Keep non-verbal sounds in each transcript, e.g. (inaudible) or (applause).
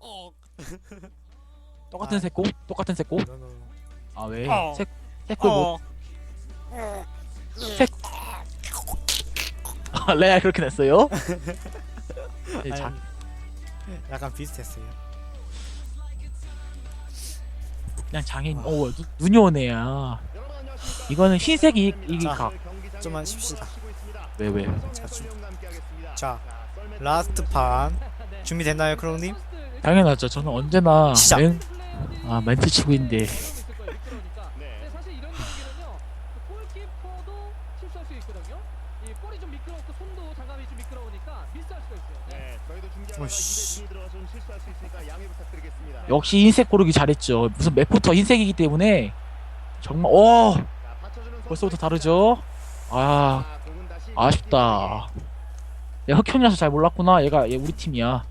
어. 똑같은 아. 색고? 똑같은 색고? 아 왜? 어. 색 색고 뭐? 색. 아, 레알 그렇게 냈어요? (laughs) 네, 자, 약간 비슷했어요. 그냥 장애인. 어 눈- 눈이 오네야. 이거는 흰색이 이게 자. 각. 좀만 쉽시다. 왜 왜? 자, 주- 자, 라스트 판 준비됐나요, 크롱님? 당연하죠. 저는 언제나 시작. 멘, 아 멘트 치고 있는데 네, 사실 이런 경기는요. 그 골키퍼도 실수할 수 있거든요. 이 볼이 좀 미끄럽고 손도 장갑이 좀 미끄러우니까 미스할 수가 있어요. 저희도 중계하다가 오씨. 2대 2 들어서 좀 실수할 수 있으니까 양해 부탁드리겠습니다. 역시 흰색 고르기 잘했죠. 무슨 맵부터 흰색이기 때문에 정말 어 자, 받쳐주는 벌써부터 다르죠. 아 아쉽다. 내가 흑형이라서 잘 몰랐구나. 얘가 얘 우리 팀이야.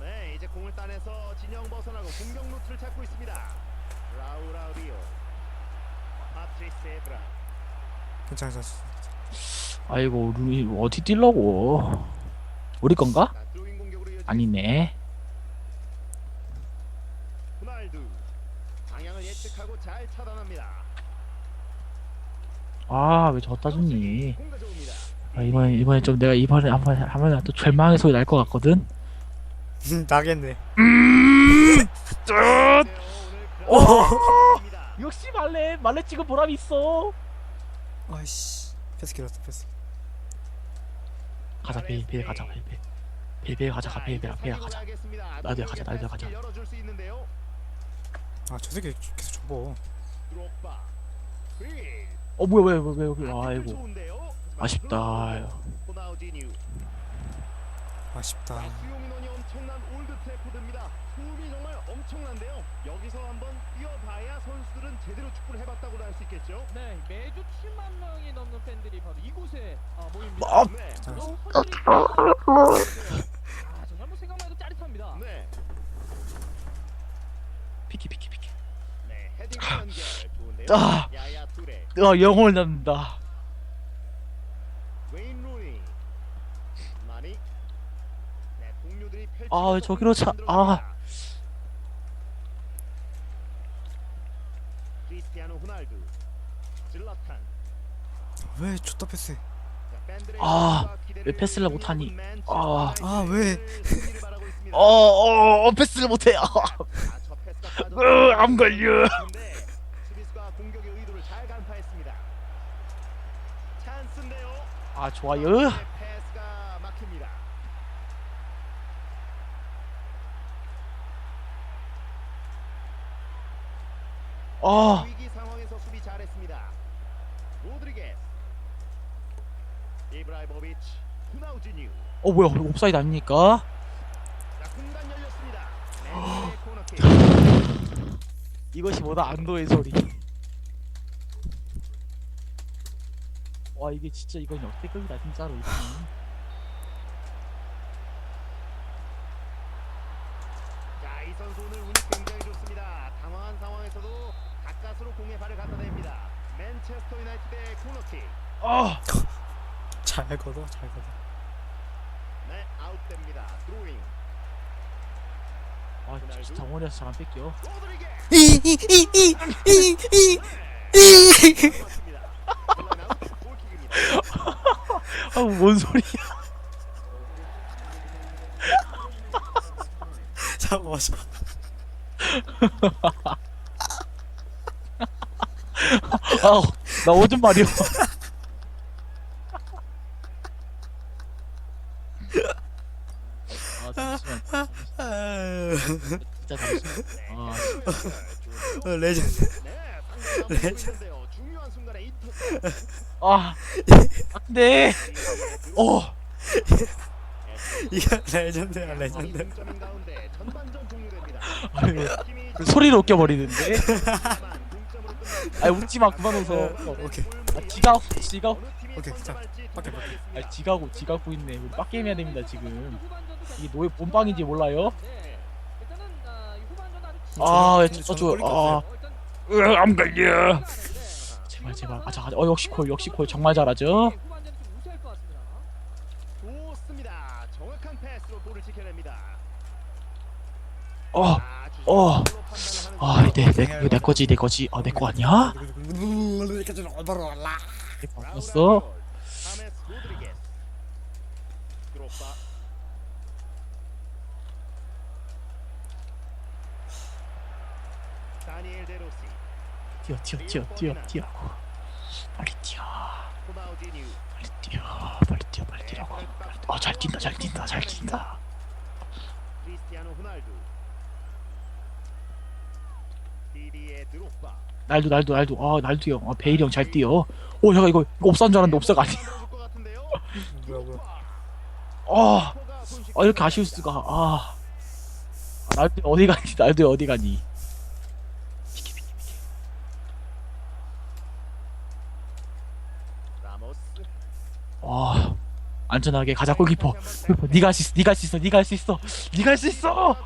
네, 이제 공을 따내서 진영 벗어나고 공격 루트를 찾고 있습니다. 라우라우리오, 파트리스 에브라. 괜찮아. 아이고 우리 어디 뛰려고? 우리 건가? 아니네. 호날두. 방향을 예측하고 잘 차단합니다. 아왜 졌다 줬니? 아, 이번에 이번에 좀 내가 이번에 한번 하면 또 절망의 소리 날 것 같거든. 나겠네. 쯧! 오! 역시 말레 말레 찍은 보람이 있어. 아이씨. 패스 길었다, 패스. 가자 베일 베일 가자 베일 베일 베일 베일 가자 베일 베일 베일 가자. 나도 가자, 나도 가자. 아, 저 새끼 계속 접어. 어 뭐야 왜왜 왜, 왜, 아, 아이고? 아쉽다. 아쉽다. 엄청난 올드 트래포드입니다. 소음이 정말 엄청난데요. 여기서 한번 뛰어봐야 선수들은 제대로 축구를 해봤다고 할수 있겠죠. 네, 매주 7만 명이 넘는 팬들이 바로 이곳에 아, 모입니다. 아, 네. 그리고 확실히 아, 정말 뭐 생각만 해도 짜릿합니다. 네. 피키 피키 피키. 네. 헤딩 연결 좋은데요. 아. 야야 투레. 아 영혼을 낳는다. 웨인 루니. 마니. 네, 동료들이 펼치는 아, 왜 저기로 차- 아. 왜 줬다 패스? 아, 왜 패스를 못하니? 아. 아, 왜? 있습니다. 어어 어, 패스를 못해. 아, 아, 으, 안 걸려. 근데 수비수가 공격의 의도를 잘 간파했습니다. 찬스인데요. 아 좋아요. 네, 패스가 막힙니다. 아 위기 상황에서 수비 잘했습니다. 로드리게스, 이브라이모비치, 후나우지뉴. 어 뭐야 옵사이드 아닙니까? 자, 공간 열렸습니다. (gasps) 네, 코너킥. 이것이 뭐다 안도의 소리. 와 이게 진짜 이건 역대급이다 진짜로 이거는. 자, 이 선수 오늘 운이 굉장히 좋습니다. 당황한 상황에서도 가까스로 공에 발을 갖다 댑니다. 맨체스터 유나이티드의 코너킥. 아 (laughs) 잘 걷어, 잘 걷어. 네, 아웃됩니다. 드로잉. 아, 진짜. 로드리게스. 이이이이이이이 맞습니다. 골라나웃 골킥입니다. 아뭔 소리야? (laughs) 잡아줘. 아 나 오줌 말이야. 아 잠시만 진짜 잠시만. 아 어, 레전드. 네, 인터. 아, 안돼. 어, 이거 레전드야, 레전드. 그 소리를 웃겨버리는데. (laughs) 아 웃지 마, 그만 웃어. 어, 오케이. 아, 지가 지가, 오케이, 자, 밖에, 밖에. 아 지가고 지가고 있네. 우리 빡게임 해야 됩니다 지금. 이게 노예 본방인지 몰라요? 네. 일단은 아, 이 후반전 아주 아, 왜 근데 저, 저는 저, 걸릴 것 아, 어, 일단 으, 안 걸려. 제발 제발 가자. 어 역시 콜 역시 콜 정말 잘하죠. 좋습니다. 정확한 패스로 볼을 지켜냅니다. 어, 아, 어. 아, 내, 내, 이거 내 거지, 내 거지. 어, 내거 아니야? 봤어? 뛰어, 뛰어, 뛰어, 뛰어, 뛰어. 빨리 뛰어. 빨리 뛰어. 빨리 뛰어, 빨리 뛰라고. 어, 잘 뛴다, 잘 뛴다, 잘 뛴다. 크리스티아노 호 날도, 날도, 날도. 아, 날도 형. 아, 베일이 형 잘 뛰어. 오, 잠깐 이거, 이거 옵사인 줄 알았는데 옵사가 아니야. 뭐야 (laughs) 뭐야 아, 아 이렇게 아쉬울 수가. 아. 아, 날도 어디 가니? 날도 어디 가니? 비켜, 비켜, 비켜. 라모스. 아, 안전하게 가자 골키퍼. 골키퍼, 네가 할 수 있어, 네가 할 수 있어, 네가 할 수 있어, 네가 할 수 있어.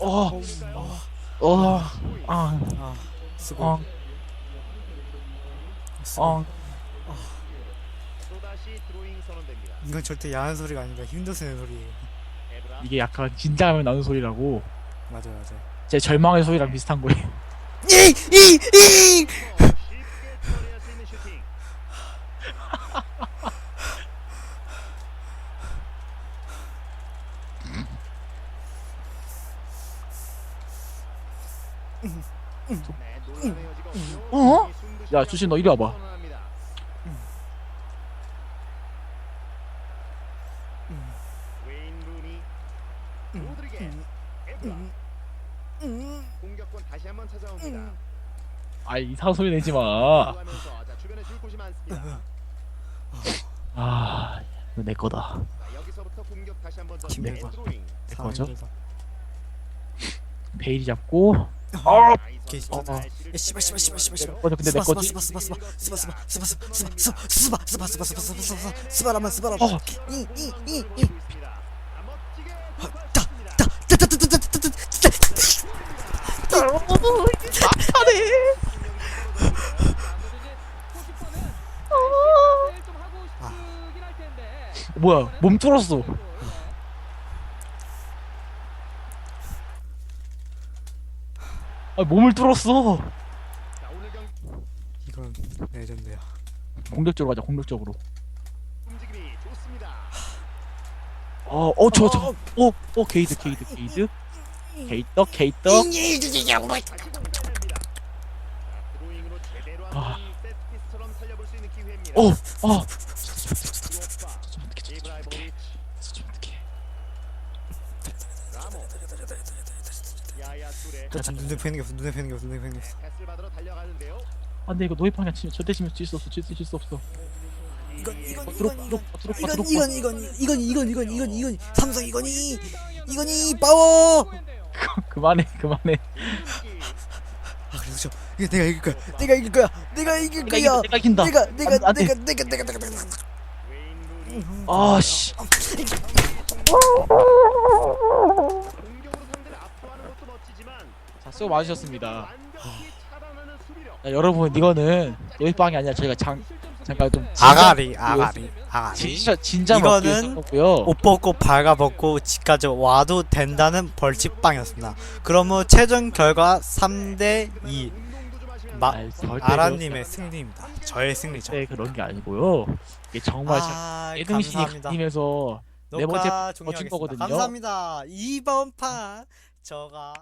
어. 어, 스로잉. 아, 아 수고 어, 수고. 어. 또다시 드로잉 선언됩니다. 이건 절대 야한 소리가 아니라 힘들서 내는 소리예요. 이게 약간 긴장하면 나는 소리라고. 맞아요 맞아요 제 절망의 소리랑 비슷한 거예요. 이 이 이 쉽게 처리할 수 있는 슈팅. 네, 논란의 여지가 없고요. 어? 승부시 야, 주신 너 이리 와봐. 공격권 다시 한번 찾아옵니다. 아, 이상한 소리 내지 마. 들어가면서 자, 주변에 줄 곳이 많습니다. 아, 이거 내 거다. 자, 여기서부터 공격 다시 한번 더김 네, 백번. 드로잉. 내 거죠? 베일이 잡고. 자, 어, 이 오케이, 어, 어. 야, 씨발 씨발 씨발 씨발 씨발 거죠? 근데 내 스바 거지? 스바 스바 스바 스바 스바 스바 스바 스바 스바 스바 스바 스바 스바 스바 스바 스바라만 스바라만 어. 이이이이. 뭐야, 몸 뚫었어. 아 몸을 뚫었어. 이건 레전드야. 공격적으로 가자. 공격적으로. 움직임이 좋습니다. 어, 어, 저, 저, 어, 어, 어 게이드, 게이드, 게이드, 게이떡, 게이떡. 아. 어, 어, 저 눈에 보이는 게 없어 눈에 보이는 게 없어 눈에 보이는 게 없어 달려가는데요. 아, 근데 이거 방향 치면 절대 치면 질 수 없어, 질수 질수 없어. 이건 이건 어, 이건 이건 이건. 이건 이건 이건 이건 이건 이건 이건 삼성 이건이 이건이 파워 (laughs) 그만해, 그만해. 아 그래서 저 이거 내가 이길 거야 내가 이길 거야 내가 이길 거야 내가 이긴다. 내가 내가. 내가 내가 내가 내가 내가 아, 씨. 공격으로 상대를 압도하는 것도 멋지지만 자, 수고 많으셨습니다. 완벽히 차단하는 수비력. 자, 여러분, 이거는 노예 방이 아니라 저희가 장, 잠깐 좀 아가리 아가리 아가리. 진짜 진짜 이거는 옷 벗고 발가벗고 집까지 와도 된다는 벌칙빵이었습니다. 그러면 최종 결과 3대 2 운동도 좀 하시면 마, 아이, 절대 아라님의 승리입니다. 저의 승리죠. 절대 그런 게 아니고요. 이게 정말 아 감사합니다. 가면서 네 번째 녹화 거친 종료하겠습니다. 거거든요. 감사합니다. 이번 판 저가